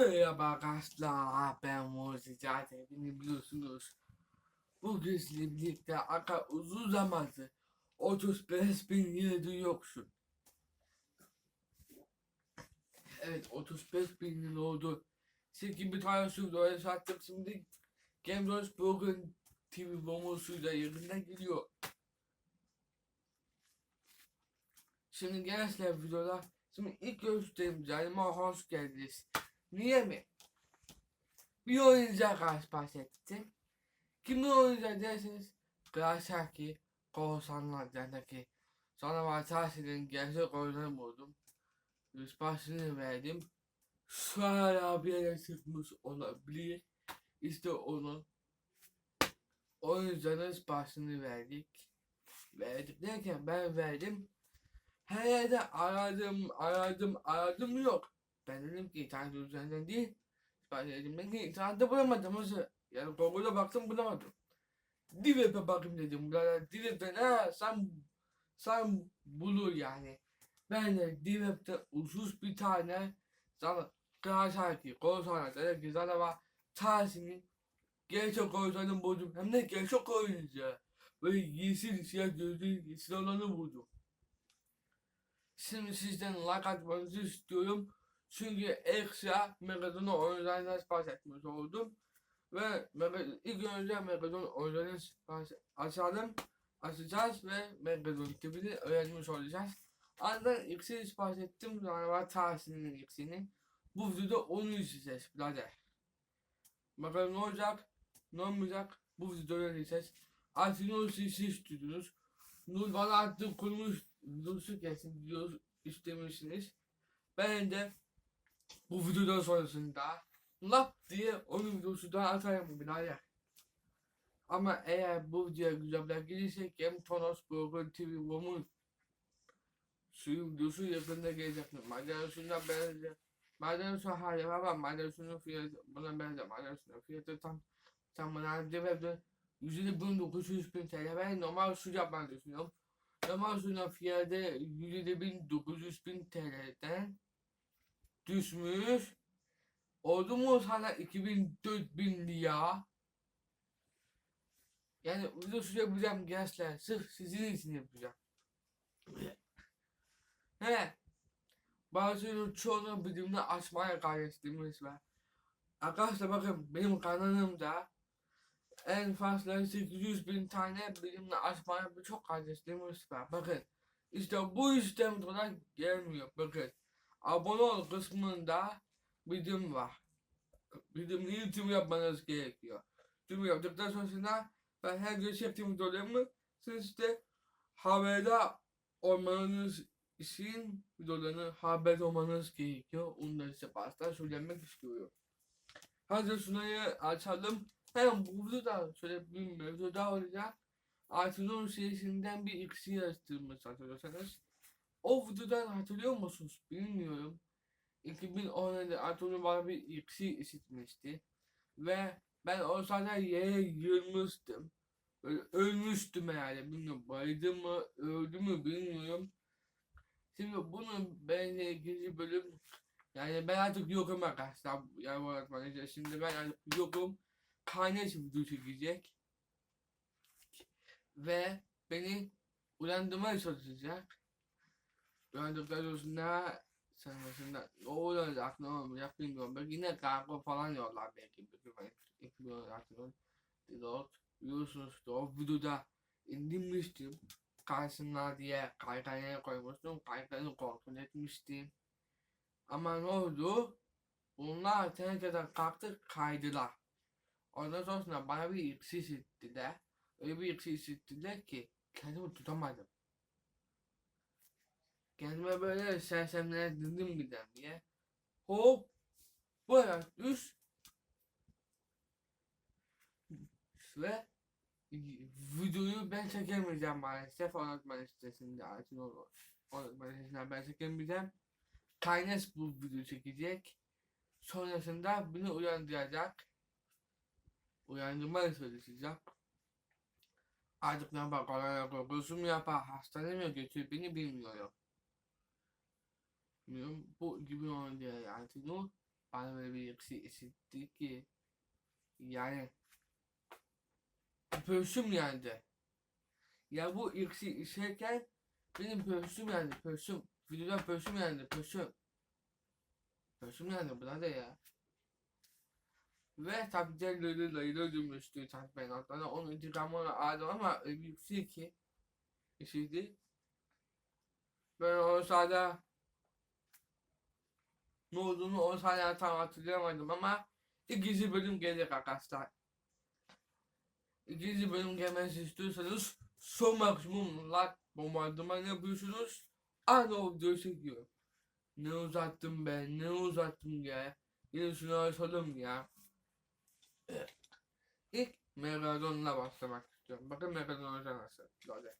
Merhaba arkadaşlar ben Muzi zaten beni biliyorsunuz. Bugün sizinle birlikte aka uzun zamandır 35 bin yıldır yoksun. Evet 35 bin yıl oldu. Sizin bir tane sürüde sattım şimdi Game Thrones bugün TV bombasıyla yakından geliyor. Şimdi gençler videoda Şimdi ilk göstereyim canım hoş geldiniz. Niye mi? Bir oyuncağa karşı bahsettim. Kimi oyuncak derseniz Grasaki korsanlardaki sonra Vatası'nın gerçek oyununu buldum. Yüz başını verdim. Şu an yere çıkmış olabilir. İşte onun oyuncağınız başını verdik. Verdik derken ben verdim. Her yerde aradım, aradım, aradım yok. Ben dedim ki internet üzerinden değil. Dedim ben ki internette bulamadım. Nasıl? Yani Google'a baktım bulamadım. Divep'e bakayım dedim. Burada Divep'te ne? Sen, sen bulur yani. Ben de Divep'te ucuz bir tane sana Kırasaki, Korsanlar, dedi ki sana var. Tersini gerçek korsanı buldum. Hem de gerçek oyuncu. Böyle yeşil siyah gözlü yeşil olanı buldum. Şimdi sizden like atmanızı istiyorum. Çünkü ekstra Megadon'u oyunlarından sipariş etmiş oldum. Ve ilk önce Megadon oyunlarını sipariş açalım. Açacağız ve Megadon tipini öğrenmiş olacağız. Ardından ikisini sipariş ettim. Yani var tanesinin ikisini. Bu videoda onu izleyeceğiz birader. Bakalım ne olacak, ne olmayacak bu videoda izleyeceğiz. Artık ne olursa siz istiyorsunuz. Nur bana artık kurmuş videosu gelsin diyor istemişsiniz. Ben de bu videodan sonrasında lap diye onun videosu daha atarım birader. Ama eğer bu videoya güzel gelirse hem Tonos Burger TV Woman suyu videosu yakında gelecek. Maden suyuna benzer. Maden suyu hali var ama maden suyunun fiyatı buna benzer. Maden suyunun fiyatı tam tam bana cebimde 11900 bin TL. Ben normal su yapmayı düşünüyorum. Normal suyun fiyatı 10900 bin TL'den düşmüş. Oldu mu sana 2004 bin lira? Yani video su yapacağım gençler. Sırf sizin için yapacağım. He. Bazılarının çoğunu bilimini açmaya gayretimiz var. Arkadaşlar bakın benim kanalımda en fazla 800 bin tane bilimle açmaya birçok kardeşlerimiz var. Bakın işte bu işlem kadar gelmiyor. Bakın abone ol kısmında bilim var. Bilimli tüm yapmanız gerekiyor. Tüm yaptıktan sonra ben her gün çektiğim videolarımı siz işte haberde olmanız için videolarını haber olmanız gerekiyor. Onu da size baştan söylemek istiyorum. Hadi şunayı açalım. Hem burada da şöyle bir mevzu daha olacak. Artinon serisinden bir ikisi yazıştırmış hatırlıyorsanız. O videodan hatırlıyor musunuz bilmiyorum. 2010'da Artinon bana bir ikisi işitmişti. Ve ben o sırada yere yığılmıştım. Böyle ölmüştüm herhalde bilmiyorum. Bayıldım mı öldü mü bilmiyorum. Şimdi bunun benzer ikinci bölüm yani ben artık yokum arkadaşlar. Yani bu öğretmenim. Şimdi ben artık yokum kaynaş video çekecek. Ve beni uyandırmaya çalışacak. Uyandıktan sonra sonrasında ne olacak ne olmayacak bilmiyorum. Belki yine kargo falan yollar belki. Belki ben 2016'nın Dilot da o videoda indirmiştim. Karşısına diye kaykayına koymuştum. Kaykayını kontrol etmiştim. Ama ne oldu? Bunlar tencereden kalktı kaydılar. Ondan sonra bana bir iksir içirttiler. Öyle bir iksir içirttiler ki kendimi tutamadım. Kendime böyle sersemlendirdim birden diye. Hop! Böyle düş. Ve videoyu ben çekemeyeceğim maalesef öğretmen sitesinde artık o öğretmen sitesinden ben çekemeyeceğim. Kaynes bu video çekecek. Sonrasında beni uyandıracak uyandırmaya çalışacak. Artık ne yapar, kolay korkusu mu yapar, hastaneye mi götürür beni bilmiyorum. Bilmiyorum. Bu 2010 diye yani. bana böyle bir eksi eşitti ki yani pörsüm geldi. Ya bu eksi işerken benim pörsüm geldi pörsüm. Videoda pörsüm geldi pörsüm. Pörsüm geldi burada ya. Ve tabi diğerleri layla dönmüştü tabi ben altına onun intikamını aldım ama öyle bir şey ki işiydi. Ben o sırada ne olduğunu o sırada tam hatırlayamadım ama ikinci bölüm gelecek arkadaşlar. İkinci bölüm gelmesi istiyorsanız son maksimum like bombardıman yapıyorsunuz. Aynı o çekiyor. Ne uzattım ben ne uzattım ya. Yine şunu açalım ya. İlk Megalodon'la başlamak istiyorum. Bakın Megalodon hoca nasıl. Böyle.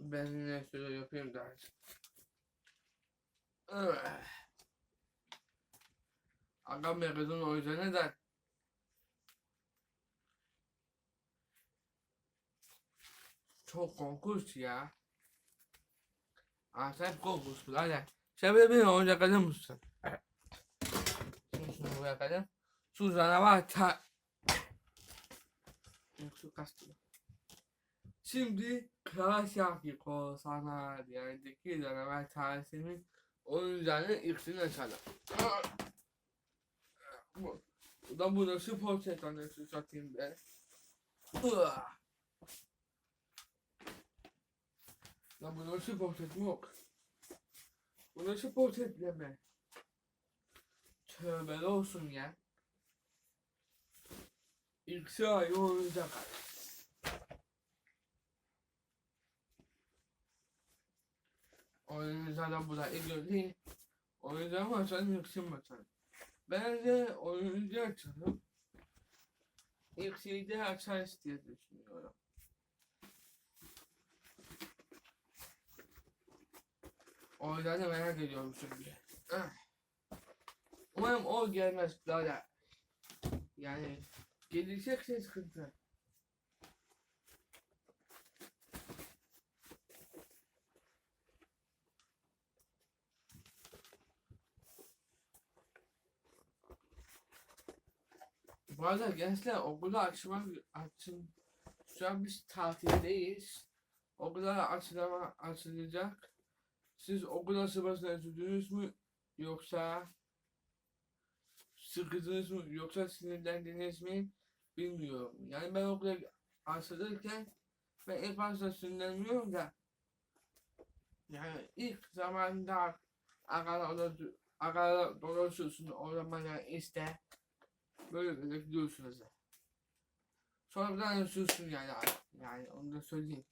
Ben yine şöyle yapayım da. Aga Megalodon hoca neden? Çok korkunç ya. Sen korkunçsun hadi. Sen böyle bir oyuncak alır mısın? Şimdi şunu bırakalım. Şu canavar ta... Su kaçtı. Şimdi Kawasaki korsanlar diyardaki canavar tarihinin oyuncağının ilkini açalım. Bu bu da bunu spor çetanesi satayım ben. Uah. Lan bu nasıl portret yok? Bu nasıl portretleme? Tövbe olsun ya. İlk ay oyuncak. Oyuncaklar bu da ilgili değil. Oyuncak açalım yüksün açalım. Bence oyuncak açalım. İlk şeyde açarız diye düşünüyorum. O yüzden de merak ediyorum şimdi. Ah. Umarım o gelmez böyle. Yani gelecekse sıkıntı. Bu arada gençler okulu açmak açın. Şu an biz tatildeyiz. Okullar açılama, açılacak. Siz okula sırasında üzüldünüz mü yoksa sıkıldınız mı yoksa sinirlendiniz mi bilmiyorum. Yani ben okula açılırken ben ilk başta sinirlenmiyorum da yani ilk zamanda agalar agalar dolaşıyorsun o zaman yani işte böyle böyle gidiyorsunuz. Sonra bir tane üzülsün yani yani onu da söyleyeyim.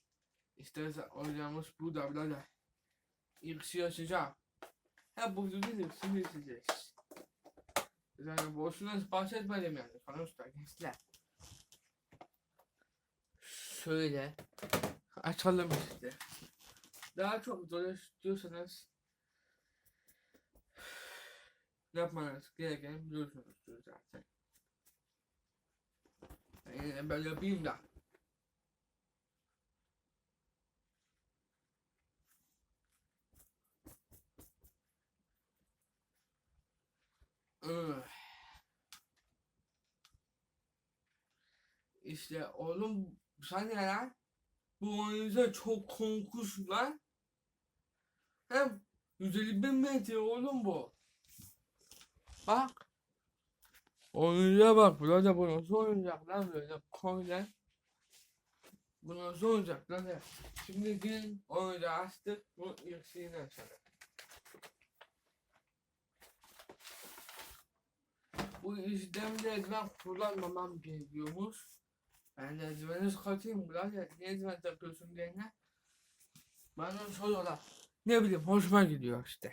İsterse oynayacağımız bu da birader. İlksi açacağım. Ha bu videoda ilksini izleyeceğiz. Yani boşuna bahsetmedim yani. Sonuçta gençler. Şöyle açalım işte. Daha çok dolaşıyorsanız yapmanız gereken biliyorsunuz zaten. Ben yapayım da. İşte oğlum sen ne lan? Bu oyuncu çok korkunç lan. Hem 150 bin metre oğlum bu. Bak. Oyuncağa bak. Burada bu nasıl oyuncak lan böyle koy lan. Bu nasıl oyuncak lan ya. Şimdi gelin oyuncağı açtık. Bu ilk açalım. Bu işlemde eldiven kullanmamam gerekiyormuş. Ben de eldiveni çıkartayım birader. Niye eldiven takıyorsun diyene. Bana soruyorlar. Ne bileyim hoşuma gidiyor işte.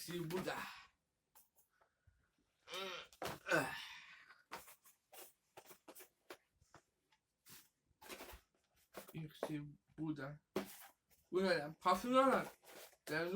Hepsi burada. Hepsi burada. Bu ne lan? Var. Ben